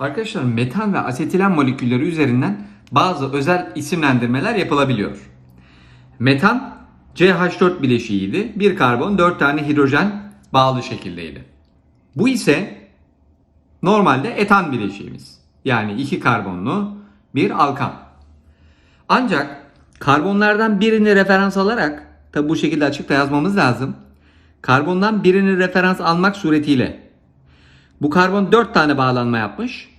Arkadaşlar metan ve asetilen molekülleri üzerinden bazı özel isimlendirmeler yapılabiliyor. Metan CH4 bileşiğiydi. Bir karbon 4 tane hidrojen bağlı şekildeydi. Bu ise normalde etan bileşiğimiz. Yani iki karbonlu bir alkan. Ancak karbonlardan birini referans alarak tabi bu şekilde açıkta yazmamız lazım. Karbondan birini referans almak suretiyle bu karbon 4 tane bağlanma yapmış.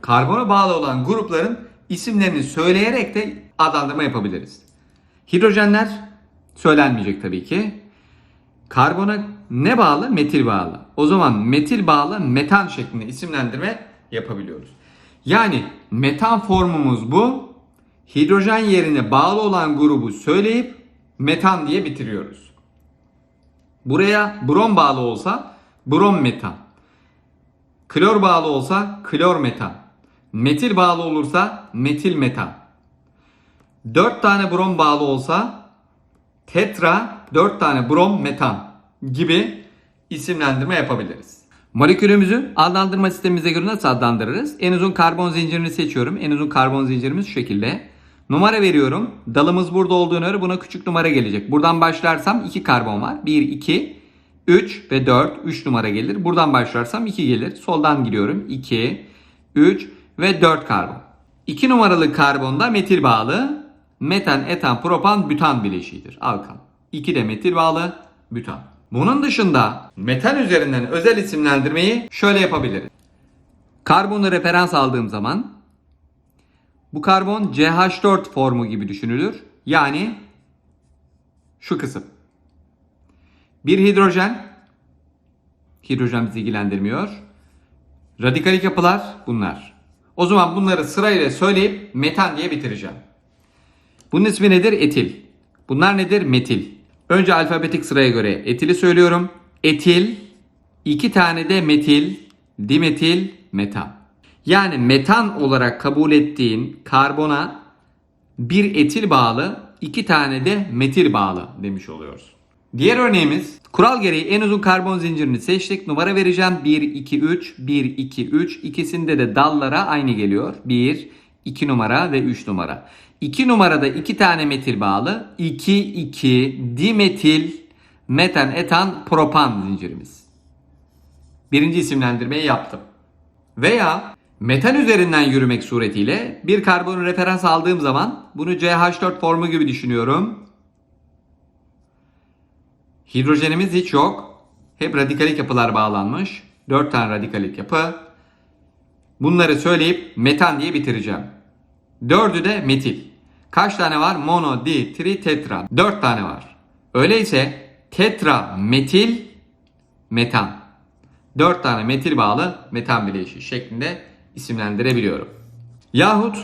Karbona bağlı olan grupların isimlerini söyleyerek de adlandırma yapabiliriz. Hidrojenler söylenmeyecek tabii ki. Karbona ne bağlı? Metil bağlı. O zaman metil bağlı metan şeklinde isimlendirme yapabiliyoruz. Yani metan formumuz bu. Hidrojen yerine bağlı olan grubu söyleyip metan diye bitiriyoruz. Buraya brom bağlı olsa brom metan. Klor bağlı olsa klor metan. Metil bağlı olursa metil metan. 4 tane brom bağlı olsa tetra 4 tane brom metan gibi isimlendirme yapabiliriz. Molekülümüzü adlandırma sistemimize göre nasıl adlandırırız? En uzun karbon zincirini seçiyorum. En uzun karbon zincirimiz şu şekilde. Numara veriyorum. Dalımız burada olduğuna göre buna küçük numara gelecek. Buradan başlarsam 2 karbon var. 1, 2, 3 ve 4. 3 numara gelir. Buradan başlarsam 2 gelir. Soldan gidiyorum. 2, 3 ve 4 karbon. 2 numaralı karbonda metil bağlı. Metan, etan, propan, bütan bileşiğidir. Alkan. 2 de metil bağlı, bütan. Bunun dışında metan üzerinden özel isimlendirmeyi şöyle yapabiliriz. Karbonu referans aldığım zaman bu karbon CH4 formu gibi düşünülür. Yani şu kısım. Bir hidrojen hidrojen bizi ilgilendirmiyor. Radikalik yapılar bunlar. O zaman bunları sırayla söyleyip metan diye bitireceğim. Bunun ismi nedir? Etil. Bunlar nedir? Metil. Önce alfabetik sıraya göre etili söylüyorum. Etil, iki tane de metil, dimetil, metan. Yani metan olarak kabul ettiğin karbona bir etil bağlı, iki tane de metil bağlı demiş oluyoruz. Diğer örneğimiz kural gereği en uzun karbon zincirini seçtik. Numara vereceğim 1, 2, 3, 1, 2, 3. İkisinde de dallara aynı geliyor. 1, 2 numara ve 3 numara. 2 numarada 2 tane metil bağlı. 2, 2 dimetil metan, etan, propan zincirimiz. Birinci isimlendirmeyi yaptım. Veya metan üzerinden yürümek suretiyle bir karbonu referans aldığım zaman bunu CH4 formu gibi düşünüyorum. Hidrojenimiz hiç yok. Hep radikalik yapılar bağlanmış. 4 tane radikalik yapı. Bunları söyleyip metan diye bitireceğim. Dördü de metil. Kaç tane var? Mono, di, tri, tetra. 4 tane var. Öyleyse tetra, metil, metan. 4 tane metil bağlı metan bileşiği şeklinde isimlendirebiliyorum. Yahut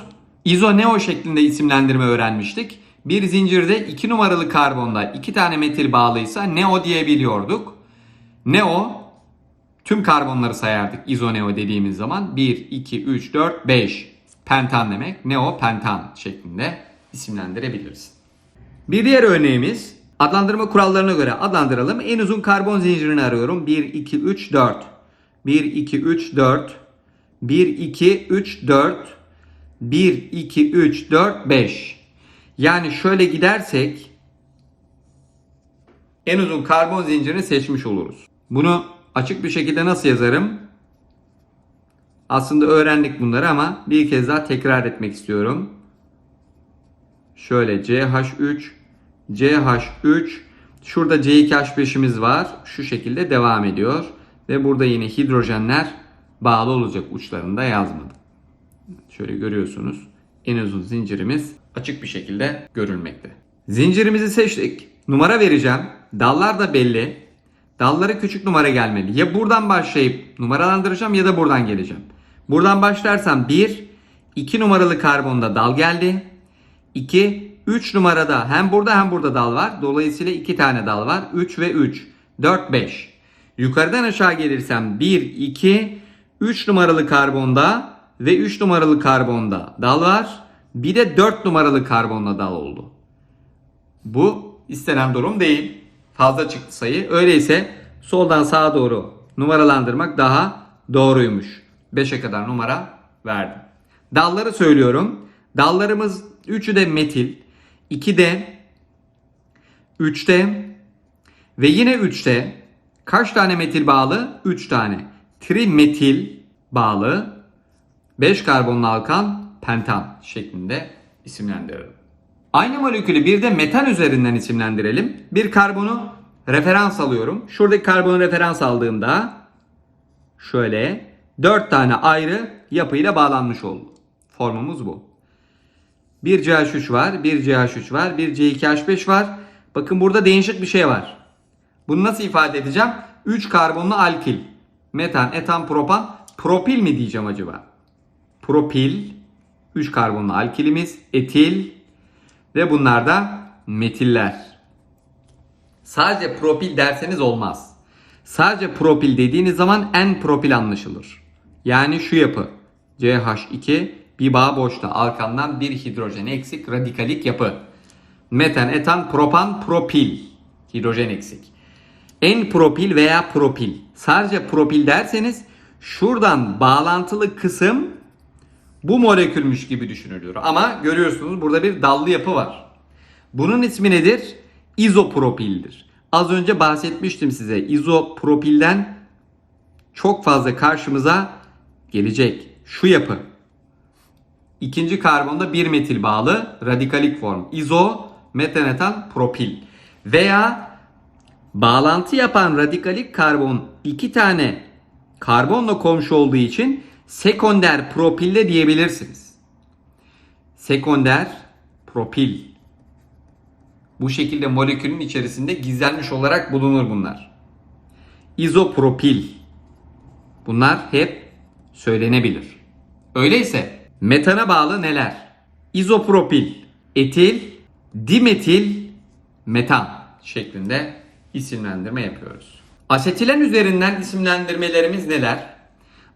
izoneo şeklinde isimlendirme öğrenmiştik. Bir zincirde 2 numaralı karbonda 2 tane metil bağlıysa neo diyebiliyorduk. Neo tüm karbonları sayardık izoneo dediğimiz zaman 1, 2, 3, 4, 5 pentan demek. Neo pentan şeklinde isimlendirebiliriz. Bir diğer örneğimiz adlandırma kurallarına göre adlandıralım. En uzun karbon zincirini arıyorum. 1, 2, 3, 4. 1, 2, 3, 4. 1, 2, 3, 4. 1, 2, 3, 4, 5. Yani şöyle gidersek en uzun karbon zincirini seçmiş oluruz. Bunu açık bir şekilde nasıl yazarım? Aslında öğrendik bunları ama bir kez daha tekrar etmek istiyorum. Şöyle CH3, CH3, şurada C2H5'imiz var. Şu şekilde devam ediyor. Ve burada yine hidrojenler bağlı olacak uçlarında yazmadım. Şöyle görüyorsunuz. En uzun zincirimiz açık bir şekilde görülmekte. Zincirimizi seçtik. Numara vereceğim. Dallar da belli. Dallara küçük numara gelmeli. Ya buradan başlayıp numaralandıracağım ya da buradan geleceğim. Buradan başlarsam 1, 2 numaralı karbonda dal geldi. 2, 3 numarada hem burada hem burada dal var. Dolayısıyla 2 tane dal var. 3 ve 3. 4, 5. Yukarıdan aşağı gelirsem 1, 2, 3 numaralı karbonda ve 3 numaralı karbonda dal var. Bir de 4 numaralı karbonla dal oldu. Bu istenen durum değil. Fazla çıktı sayı. Öyleyse soldan sağa doğru numaralandırmak daha doğruymuş. 5'e kadar numara verdim. Dalları söylüyorum. Dallarımız 3'ü de metil, 2 de 3'te ve yine 3'te kaç tane metil bağlı? 3 tane. Trimetil bağlı 5 karbonlu alkan pentan şeklinde isimlendirelim. Aynı molekülü bir de metan üzerinden isimlendirelim. Bir karbonu referans alıyorum. Şuradaki karbonu referans aldığımda şöyle 4 tane ayrı yapıyla bağlanmış oldu. Formumuz bu. Bir CH3 var, bir CH3 var, bir C2H5 var. Bakın burada değişik bir şey var. Bunu nasıl ifade edeceğim? 3 karbonlu alkil. Metan, etan, propan. Propil mi diyeceğim acaba? Propil. 3 karbonlu alkilimiz. Etil. Ve bunlar da metiller. Sadece propil derseniz olmaz. Sadece propil dediğiniz zaman en propil anlaşılır. Yani şu yapı. CH2 bir bağ boşta alkandan bir hidrojen eksik radikalik yapı. Metan, etan, propan, propil. Hidrojen eksik. En propil veya propil. Sadece propil derseniz şuradan bağlantılı kısım bu molekülmüş gibi düşünülüyor. Ama görüyorsunuz burada bir dallı yapı var. Bunun ismi nedir? İzopropildir. Az önce bahsetmiştim size. İzopropilden çok fazla karşımıza gelecek. Şu yapı. İkinci karbonda bir metil bağlı radikalik form. İzo metanetan propil. Veya bağlantı yapan radikalik karbon iki tane karbonla komşu olduğu için sekonder propil de diyebilirsiniz. Sekonder propil. Bu şekilde molekülün içerisinde gizlenmiş olarak bulunur bunlar. İzopropil. Bunlar hep söylenebilir. Öyleyse metana bağlı neler? İzopropil, etil, dimetil, metan şeklinde isimlendirme yapıyoruz. Asetilen üzerinden isimlendirmelerimiz neler?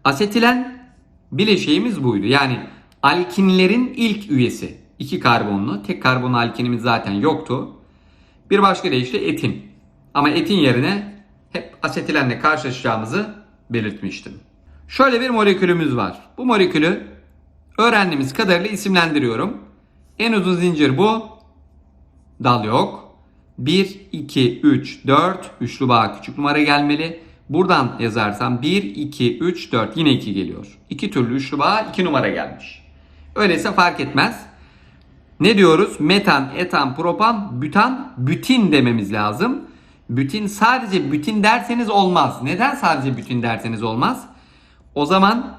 Asetilen bileşiğimiz buydu. Yani alkinlerin ilk üyesi. iki karbonlu. Tek karbonlu alkinimiz zaten yoktu. Bir başka deyişle etin. Ama etin yerine hep asetilenle karşılaşacağımızı belirtmiştim. Şöyle bir molekülümüz var. Bu molekülü öğrendiğimiz kadarıyla isimlendiriyorum. En uzun zincir bu. Dal yok. 1, 2, 3, 4. Üçlü bağ küçük numara gelmeli. Buradan yazarsam 1, 2, 3, 4 yine 2 geliyor. İki türlü üçlü bağ 2 numara gelmiş. Öyleyse fark etmez. Ne diyoruz? Metan, etan, propan, bütan, bütin dememiz lazım. Bütin sadece bütin derseniz olmaz. Neden sadece bütin derseniz olmaz? O zaman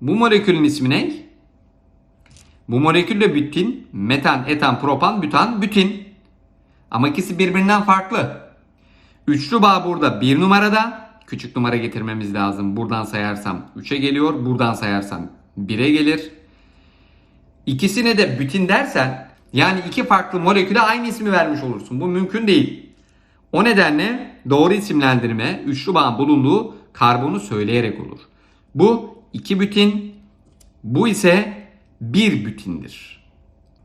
bu molekülün ismi ne? Bu molekülle bütin, metan, etan, propan, bütan, bütin. Ama ikisi birbirinden farklı. Üçlü bağ burada bir numarada. Küçük numara getirmemiz lazım. Buradan sayarsam 3'e geliyor. Buradan sayarsam 1'e gelir. İkisine de bütin dersen yani iki farklı moleküle aynı ismi vermiş olursun. Bu mümkün değil. O nedenle doğru isimlendirme üçlü bağın bulunduğu karbonu söyleyerek olur. Bu iki bütin, bu ise bir bütindir.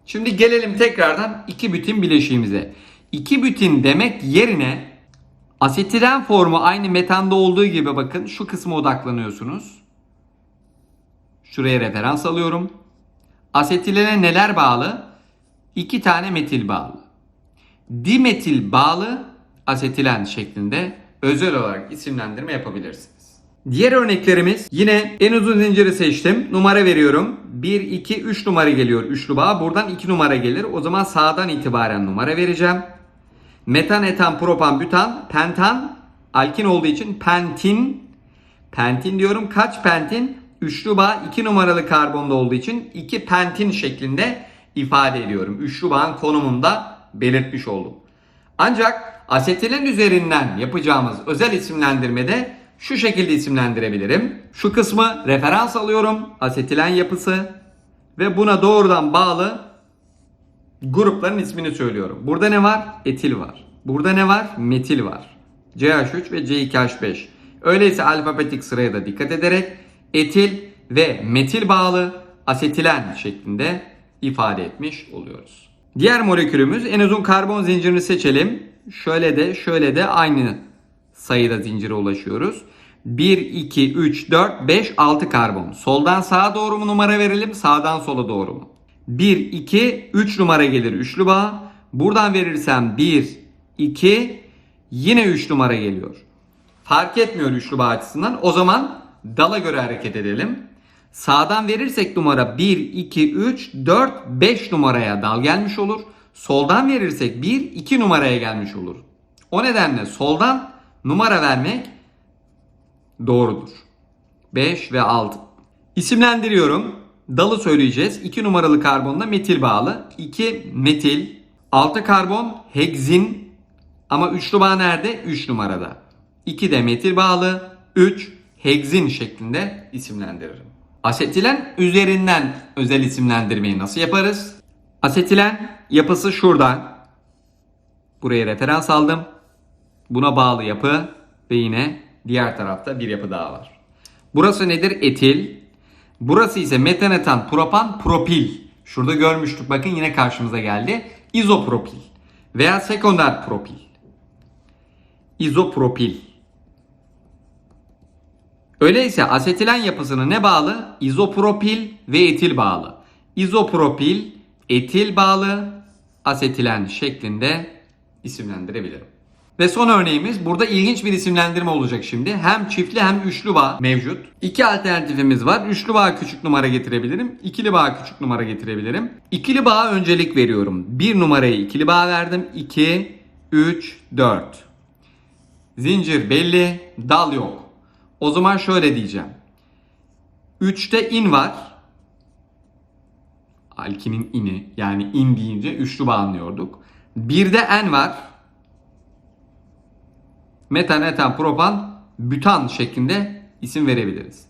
Şimdi gelelim tekrardan iki bütin bileşiğimize. İki bütin demek yerine asetilen formu aynı metanda olduğu gibi bakın şu kısma odaklanıyorsunuz. Şuraya referans alıyorum. Asetilene neler bağlı? İki tane metil bağlı. Dimetil bağlı asetilen şeklinde özel olarak isimlendirme yapabilirsiniz. Diğer örneklerimiz yine en uzun zinciri seçtim. Numara veriyorum. 1, 2, 3 numara geliyor üçlü bağ. Buradan 2 numara gelir. O zaman sağdan itibaren numara vereceğim. Metan, etan, propan, bütan, pentan, alkin olduğu için pentin. Pentin diyorum. Kaç pentin? Üçlü bağ 2 numaralı karbonda olduğu için 2 pentin şeklinde ifade ediyorum. Üçlü bağın konumunu da belirtmiş oldum. Ancak asetilen üzerinden yapacağımız özel isimlendirmede şu şekilde isimlendirebilirim. Şu kısmı referans alıyorum. Asetilen yapısı ve buna doğrudan bağlı grupların ismini söylüyorum. Burada ne var? Etil var. Burada ne var? Metil var. CH3 ve C2H5. Öyleyse alfabetik sıraya da dikkat ederek etil ve metil bağlı asetilen şeklinde ifade etmiş oluyoruz. Diğer molekülümüz en uzun karbon zincirini seçelim. Şöyle de şöyle de aynı sayıda zincire ulaşıyoruz. 1, 2, 3, 4, 5, 6 karbon. Soldan sağa doğru mu numara verelim, sağdan sola doğru mu? 1, 2, 3 numara gelir üçlü bağ. Buradan verirsem 1, 2, yine 3 numara geliyor. Fark etmiyor üçlü bağ açısından. O zaman dala göre hareket edelim. Sağdan verirsek numara 1, 2, 3, 4, 5 numaraya dal gelmiş olur. Soldan verirsek 1, 2 numaraya gelmiş olur. O nedenle soldan numara vermek doğrudur. 5 ve 6. İsimlendiriyorum. Dalı söyleyeceğiz. 2 numaralı karbonla metil bağlı. 2 metil, 6 karbon hegzin ama üçlü bağ nerede? 3 numarada. 2 de metil bağlı, 3 hegzin şeklinde isimlendiririm. Asetilen üzerinden özel isimlendirmeyi nasıl yaparız? Asetilen yapısı şurada. Buraya referans aldım. Buna bağlı yapı ve yine diğer tarafta bir yapı daha var. Burası nedir? Etil. Burası ise metaneten, propan, propil. Şurada görmüştük bakın yine karşımıza geldi. İzopropil veya sekonder propil. İzopropil. Öyleyse asetilen yapısına ne bağlı? İzopropil ve etil bağlı. İzopropil, etil bağlı, asetilen şeklinde isimlendirebilirim. Ve son örneğimiz burada ilginç bir isimlendirme olacak şimdi. Hem çiftli hem üçlü bağ mevcut. İki alternatifimiz var. Üçlü bağ küçük numara getirebilirim. İkili bağ küçük numara getirebilirim. İkili bağa öncelik veriyorum. Bir numarayı ikili bağ verdim. 2, 3, 4. Zincir belli, dal yok. O zaman şöyle diyeceğim. 3'te in var. Alkinin ini yani in deyince üçlü bağ anlıyorduk. 1'de en var. Metan, etan, propan, bütan şeklinde isim verebiliriz.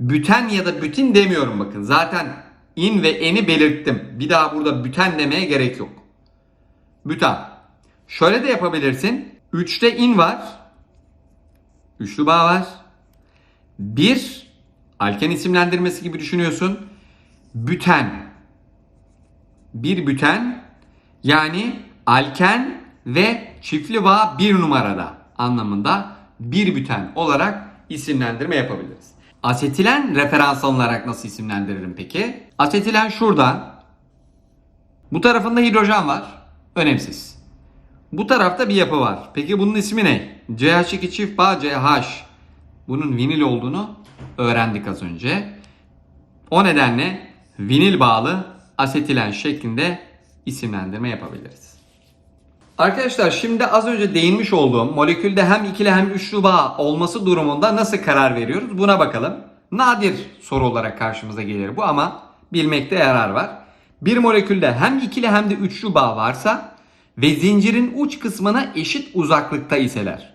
Büten ya da bütün demiyorum bakın. Zaten in ve eni belirttim. Bir daha burada büten demeye gerek yok. Bütan. Şöyle de yapabilirsin. 3'te in var. Üçlü bağ var. Bir alken isimlendirmesi gibi düşünüyorsun. Büten. Bir büten yani alken ve çiftli bağ bir numarada anlamında bir büten olarak isimlendirme yapabiliriz. Asetilen referans alınarak nasıl isimlendiririm peki? Asetilen şurada. Bu tarafında hidrojen var. Önemsiz. Bu tarafta bir yapı var. Peki bunun ismi ne? CH2 çift bağ CH. Bunun vinil olduğunu öğrendik az önce. O nedenle vinil bağlı asetilen şeklinde isimlendirme yapabiliriz. Arkadaşlar şimdi az önce değinmiş olduğum molekülde hem ikili hem üçlü bağ olması durumunda nasıl karar veriyoruz buna bakalım. Nadir soru olarak karşımıza gelir bu ama bilmekte yarar var. Bir molekülde hem ikili hem de üçlü bağ varsa ve zincirin uç kısmına eşit uzaklıkta iseler.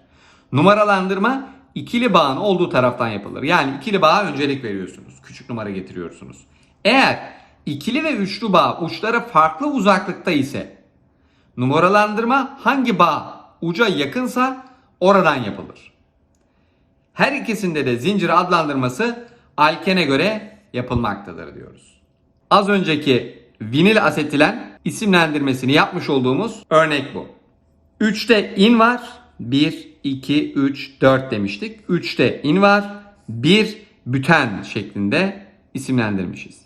Numaralandırma ikili bağın olduğu taraftan yapılır. Yani ikili bağa öncelik veriyorsunuz. Küçük numara getiriyorsunuz. Eğer ikili ve üçlü bağ uçları farklı uzaklıkta ise numaralandırma hangi bağ uca yakınsa oradan yapılır. Her ikisinde de zincir adlandırması alkene göre yapılmaktadır diyoruz. Az önceki vinil asetilen isimlendirmesini yapmış olduğumuz örnek bu. 3'te in var. 1, 2, 3, 4 demiştik. 3'te in var. 1 büten şeklinde isimlendirmişiz.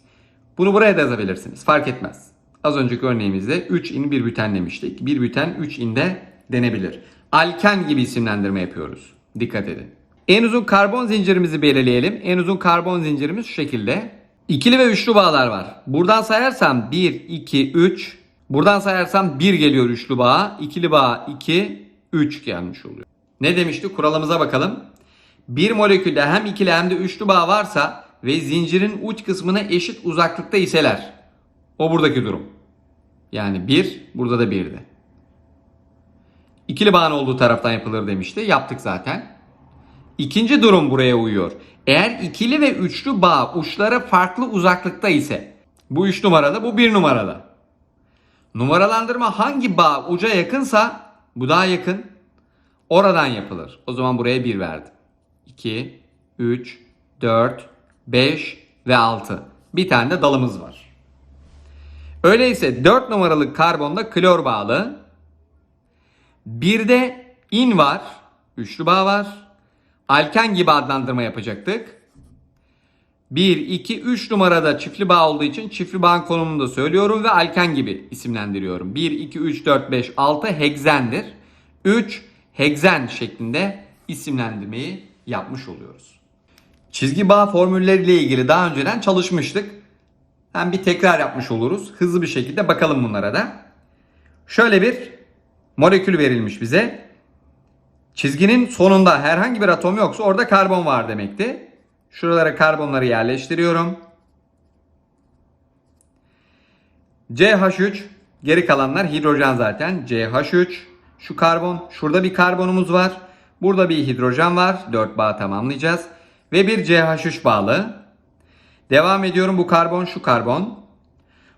Bunu buraya da yazabilirsiniz. Fark etmez. Az önceki örneğimizde 3 in 1 büten demiştik. 1 büten 3 inde denebilir. Alken gibi isimlendirme yapıyoruz. Dikkat edin. En uzun karbon zincirimizi belirleyelim. En uzun karbon zincirimiz şu şekilde. İkili ve üçlü bağlar var. Buradan sayarsam 1, 2, 3. Buradan sayarsam 1 geliyor üçlü bağ. İkili bağ 2, 3 gelmiş oluyor. Ne demişti? Kuralımıza bakalım. Bir molekülde hem ikili hem de üçlü bağ varsa ve zincirin uç kısmına eşit uzaklıkta iseler. O buradaki durum. Yani 1, burada da 1'di. İkili bağın olduğu taraftan yapılır demişti. Yaptık zaten. İkinci durum buraya uyuyor. Eğer ikili ve üçlü bağ uçları farklı uzaklıkta ise bu 3 numarada bu 1 numarada. Numaralandırma hangi bağ uca yakınsa bu daha yakın. Oradan yapılır. O zaman buraya 1 verdim. 2, 3, 4, 5, ve 6. Bir tane de dalımız var. Öyleyse 4 numaralı karbonda klor bağlı. Bir de in var. Üçlü bağ var. Alken gibi adlandırma yapacaktık. 1, 2, 3 numarada çiftli bağ olduğu için çiftli bağın konumunu da söylüyorum ve alken gibi isimlendiriyorum. 1, 2, 3, 4, 5, 6 hegzendir. 3 hegzen şeklinde isimlendirmeyi yapmış oluyoruz. Çizgi bağ formülleriyle ilgili daha önceden çalışmıştık. Hem bir tekrar yapmış oluruz. Hızlı bir şekilde bakalım bunlara da. Şöyle bir molekül verilmiş bize. Çizginin sonunda herhangi bir atom yoksa orada karbon var demekti. Şuralara karbonları yerleştiriyorum. CH3 geri kalanlar hidrojen zaten. CH3 şu karbon şurada bir karbonumuz var. Burada bir hidrojen var. 4 bağ tamamlayacağız. Ve bir CH3 bağlı. Devam ediyorum bu karbon şu karbon.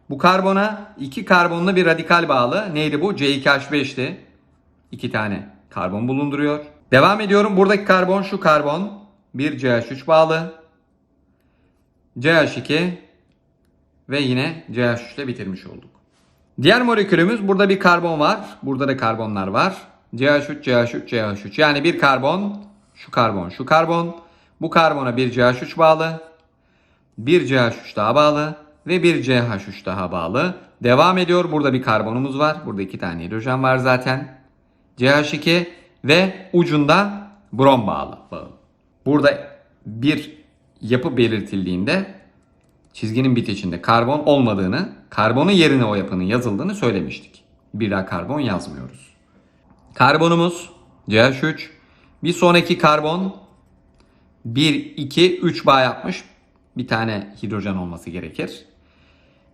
Bu karbona iki karbonlu bir radikal bağlı. Neydi bu? C2H5'ti. İki tane karbon bulunduruyor. Devam ediyorum. Buradaki karbon şu karbon. Bir CH3 bağlı. CH2 ve yine CH3 ile bitirmiş olduk. Diğer molekülümüz burada bir karbon var. Burada da karbonlar var. CH3, CH3, CH3. Yani bir karbon, şu karbon, şu karbon. Bu karbona bir CH3 bağlı. Bir CH3 daha bağlı ve bir CH3 daha bağlı. Devam ediyor. Burada bir karbonumuz var. Burada iki tane hidrojen var zaten. CH2 ve ucunda brom bağlı. Burada bir yapı belirtildiğinde çizginin bitişinde karbon olmadığını, karbonun yerine o yapının yazıldığını söylemiştik. Bir daha karbon yazmıyoruz. Karbonumuz CH3. Bir sonraki karbon 1, 2, 3 bağ yapmış. Bir tane hidrojen olması gerekir.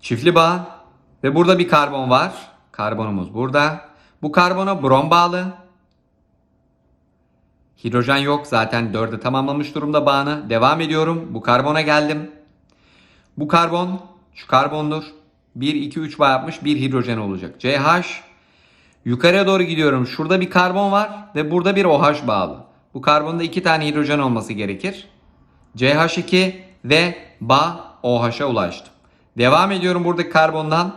Çiftli bağ ve burada bir karbon var. Karbonumuz burada. Bu karbona brom bağlı. Hidrojen yok. Zaten 4'e tamamlamış durumda bağını. Devam ediyorum. Bu karbona geldim. Bu karbon şu karbondur. 1, 2, 3 bağ yapmış. Bir hidrojen olacak. CH. Yukarıya doğru gidiyorum. Şurada bir karbon var ve burada bir OH bağlı. Bu karbonda iki tane hidrojen olması gerekir. CH2 ve bağ OH'a ulaştım. Devam ediyorum buradaki karbondan.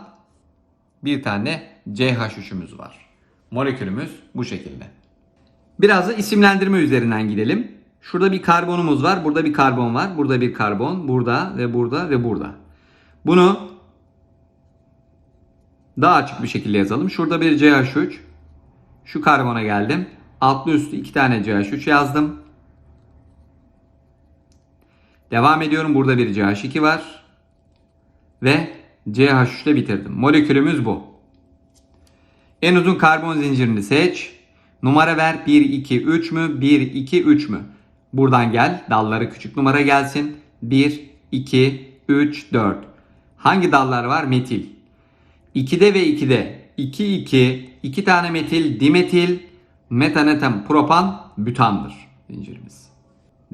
Bir tane CH3'ümüz var. Molekülümüz bu şekilde. Biraz da isimlendirme üzerinden gidelim. Şurada bir karbonumuz var. Burada bir karbon var. Burada bir karbon. Burada ve burada ve burada. Bunu daha açık bir şekilde yazalım. Şurada bir CH3. Şu karbona geldim. Altlı üstü iki tane CH3 yazdım. Devam ediyorum. Burada bir CH2 var. Ve CH3 ile bitirdim. Molekülümüz bu. En uzun karbon zincirini seç. Numara ver. 1, 2, 3 mü? 1, 2, 3 mü? Buradan gel. Dalları küçük numara gelsin. 1, 2, 3, 4. Hangi dallar var? Metil. 2'de ve 2'de 2, 2, 2 tane metil, dimetil, metanetem, propan, bütandır zincirimiz.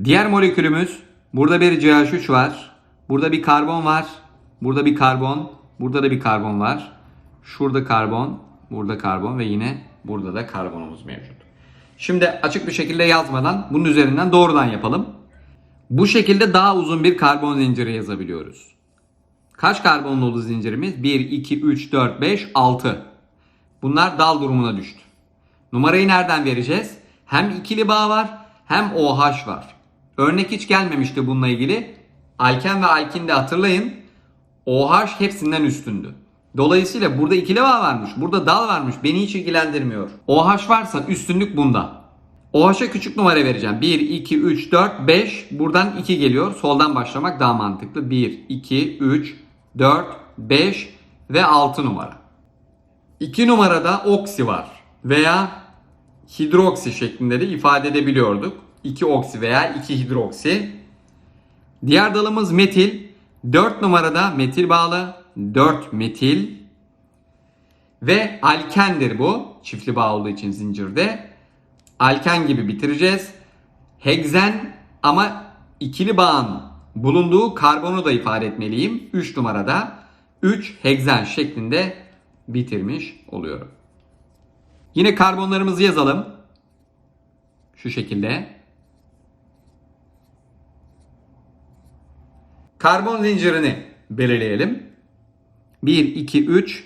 Diğer molekülümüz burada bir CH3 var. Burada bir karbon var. Burada bir karbon. Burada da bir karbon var. Şurada karbon. Burada karbon ve yine burada da karbonumuz mevcut. Şimdi açık bir şekilde yazmadan bunun üzerinden doğrudan yapalım. Bu şekilde daha uzun bir karbon zinciri yazabiliyoruz. Kaç karbonlu oldu zincirimiz? 1, 2, 3, 4, 5, 6. Bunlar dal durumuna düştü. Numarayı nereden vereceğiz? Hem ikili bağ var hem OH var. Örnek hiç gelmemişti bununla ilgili. Alken ve alkin de hatırlayın. OH hepsinden üstündü. Dolayısıyla burada ikili bağ varmış. Burada dal varmış. Beni hiç ilgilendirmiyor. OH varsa üstünlük bunda. OH'a küçük numara vereceğim. 1, 2, 3, 4, 5. Buradan 2 geliyor. Soldan başlamak daha mantıklı. 1, 2, 3, 4, 5 ve 6 numara. 2 numarada oksi var. Veya hidroksi şeklinde de ifade edebiliyorduk. 2 oksi veya 2 hidroksi. Diğer dalımız metil. 4 numarada metil bağlı. 4 metil. Ve alkendir bu. Çiftli bağ olduğu için zincirde. Alken gibi bitireceğiz. Hegzen ama ikili bağın bulunduğu karbonu da ifade etmeliyim. 3 numarada 3 hegzen şeklinde bitirmiş oluyorum. Yine karbonlarımızı yazalım. Şu şekilde. Karbon zincirini belirleyelim. 1, 2, 3,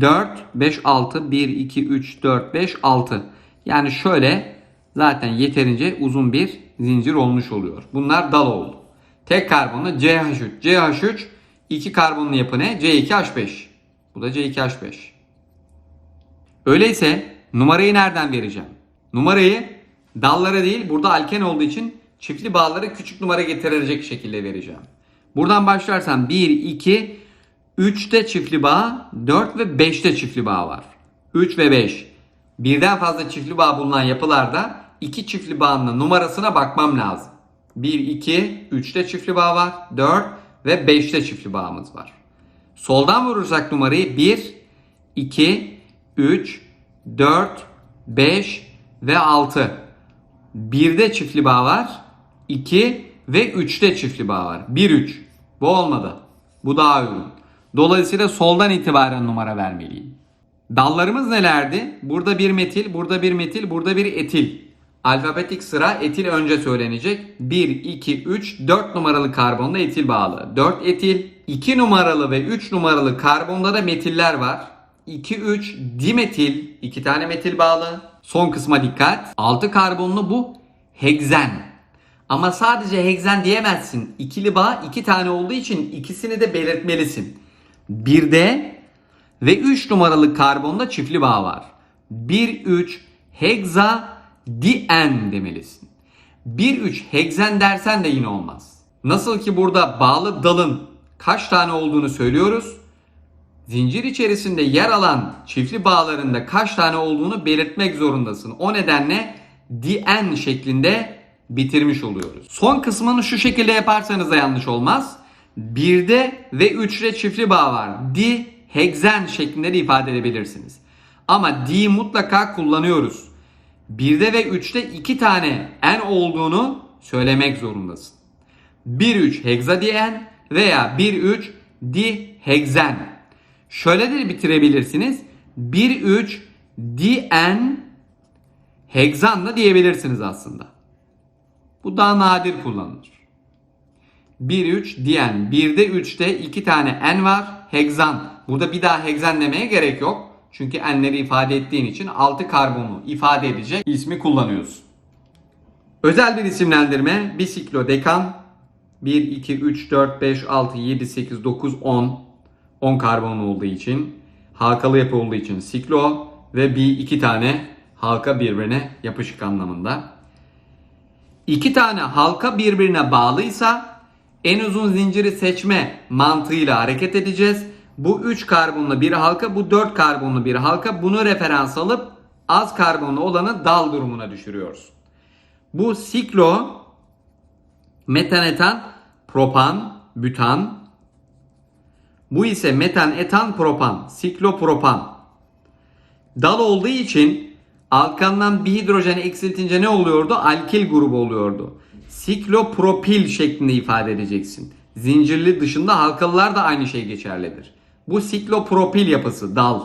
4, 5, 6. 1, 2, 3, 4, 5, 6. Yani şöyle zaten yeterince uzun bir zincir olmuş oluyor. Bunlar dal oldu. Tek karbonlu CH3. CH3 iki karbonlu yapı ne? C2H5. Bu da C2H5. Öyleyse numarayı nereden vereceğim? Numarayı dallara değil burada alken olduğu için çiftli bağları küçük numara getirecek şekilde vereceğim. Buradan başlarsam 1, 2, 3'te çiftli bağ, 4 ve 5'te çiftli bağ var. 3 ve 5. Birden fazla çiftli bağ bulunan yapılarda iki çiftli bağının numarasına bakmam lazım. 1, 2, 3'te çiftli bağ var, 4 ve 5'te çiftli bağımız var. Soldan vurursak numarayı 1, 2, 3, 4, 5 ve 6. 1'de çiftli bağ var. 2 ve 3'te çiftli bağ var. 1, 3. Bu olmadı. Bu daha uygun. Dolayısıyla soldan itibaren numara vermeliyim. Dallarımız nelerdi? Burada bir metil, burada bir metil, burada bir etil. Alfabetik sıra etil önce söylenecek. 1, 2, 3, 4 numaralı karbonda etil bağlı. 4 etil, 2 numaralı ve 3 numaralı karbonda da metiller var. 2, 3 dimetil, 2 tane metil bağlı. Son kısma dikkat. 6 karbonlu bu hegzen. Ama sadece hegzen diyemezsin. İkili bağ 2 tane olduğu için ikisini de belirtmelisin. Bir de ve 3 numaralı karbonda çiftli bağ var. 1-3 hegza dien demelisin. 1-3 hegzen dersen de yine olmaz. Nasıl ki burada bağlı dalın kaç tane olduğunu söylüyoruz. Zincir içerisinde yer alan çiftli bağlarında kaç tane olduğunu belirtmek zorundasın. O nedenle dien şeklinde bitirmiş oluyoruz. Son kısmını şu şekilde yaparsanız da yanlış olmaz. 1'de ve 3'te çiftli bağ var. Di, hegzen şeklinde de ifade edebilirsiniz. Ama di mutlaka kullanıyoruz. 1'de ve 3'te 2 tane en olduğunu söylemek zorundasın. 1-3 hegzadien veya 1-3 dihegzen. Şöyle de bitirebilirsiniz. 1-3 dien hegzan da diyebilirsiniz aslında. Bu daha nadir kullanılır. 1-3 diyen. 1'de 3'te 2 tane en var. Hegzan. Burada bir daha hegzan demeye gerek yok. Çünkü enleri ifade ettiğin için 6 karbonu ifade edecek ismi kullanıyorsun. Özel bir isimlendirme bisiklodekan 1, 2, 3, 4, 5, 6, 7, 8, 9, 10 10 karbon olduğu için halkalı yapı olduğu için siklo ve bir iki tane halka birbirine yapışık anlamında. İki tane halka birbirine bağlıysa en uzun zinciri seçme mantığıyla hareket edeceğiz. Bu 3 karbonlu bir halka, bu 4 karbonlu bir halka. Bunu referans alıp az karbonlu olanı dal durumuna düşürüyoruz. Bu siklo, metanetan, propan, bütan. Bu ise metan, etan, propan, siklopropan. Dal olduğu için alkandan bir hidrojen eksiltince ne oluyordu? Alkil grubu oluyordu. Siklopropil şeklinde ifade edeceksin. Zincirli dışında halkalılar da aynı şey geçerlidir. Bu siklopropil yapısı dal.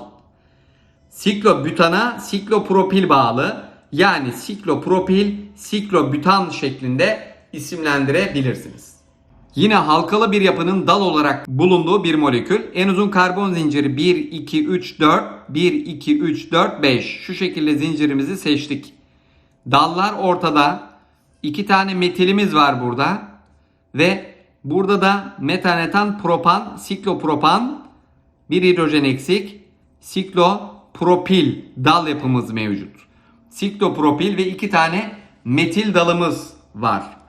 Siklobütana siklopropil bağlı. Yani siklopropil, siklobütan şeklinde isimlendirebilirsiniz. Yine halkalı bir yapının dal olarak bulunduğu bir molekül. En uzun karbon zinciri 1, 2, 3, 4, 1, 2, 3, 4, 5. Şu şekilde zincirimizi seçtik. Dallar ortada. İki tane metilimiz var burada. Ve burada da metanetan, propan, siklopropan, bir hidrojen eksik, siklopropil dal yapımız mevcut. Siklopropil ve iki tane metil dalımız var.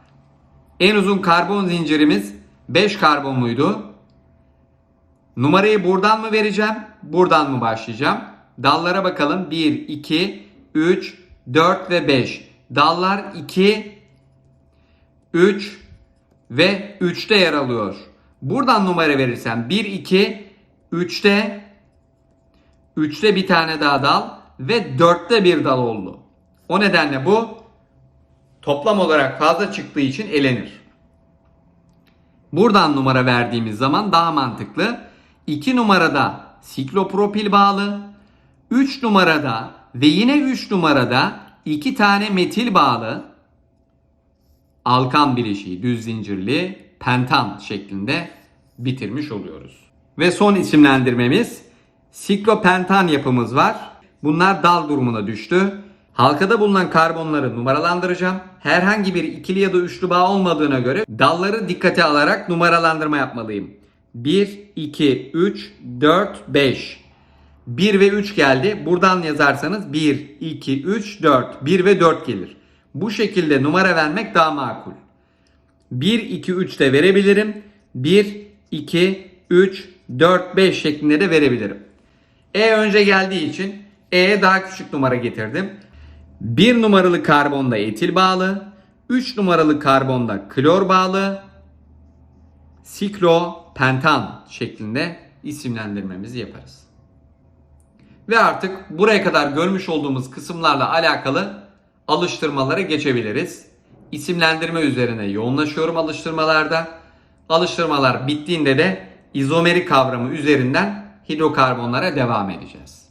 En uzun karbon zincirimiz 5 karbonluydu. Numarayı buradan mı vereceğim? Buradan mı başlayacağım? Dallara bakalım. 1, 2, 3, 4 ve 5. Dallar 2, 3 ve 3'te yer alıyor. Buradan numara verirsem 1, 2, 3'te 3'te bir tane daha dal ve 4'te bir dal oldu. O nedenle bu toplam olarak fazla çıktığı için elenir. Buradan numara verdiğimiz zaman daha mantıklı. 2 numarada siklopropil bağlı. 3 numarada ve yine 3 numarada 2 tane metil bağlı. Alkan bileşiği düz zincirli pentan şeklinde bitirmiş oluyoruz. Ve son isimlendirmemiz siklopentan yapımız var. Bunlar dal durumuna düştü. Halkada bulunan karbonları numaralandıracağım. Herhangi bir ikili ya da üçlü bağ olmadığına göre dalları dikkate alarak numaralandırma yapmalıyım. 1, 2, 3, 4, 5. 1 ve 3 geldi. Buradan yazarsanız 1, 2, 3, 4. 1 ve 4 gelir. Bu şekilde numara vermek daha makul. 1, 2, 3 de verebilirim. 1, 2, 3, 4, 5 şeklinde de verebilirim. E önce geldiği için E'ye daha küçük numara getirdim. 1 numaralı karbonda etil bağlı. 3 numaralı karbonda klor bağlı. Siklopentan şeklinde isimlendirmemizi yaparız. Ve artık buraya kadar görmüş olduğumuz kısımlarla alakalı alıştırmalara geçebiliriz. İsimlendirme üzerine yoğunlaşıyorum alıştırmalarda. Alıştırmalar bittiğinde de izomeri kavramı üzerinden hidrokarbonlara devam edeceğiz.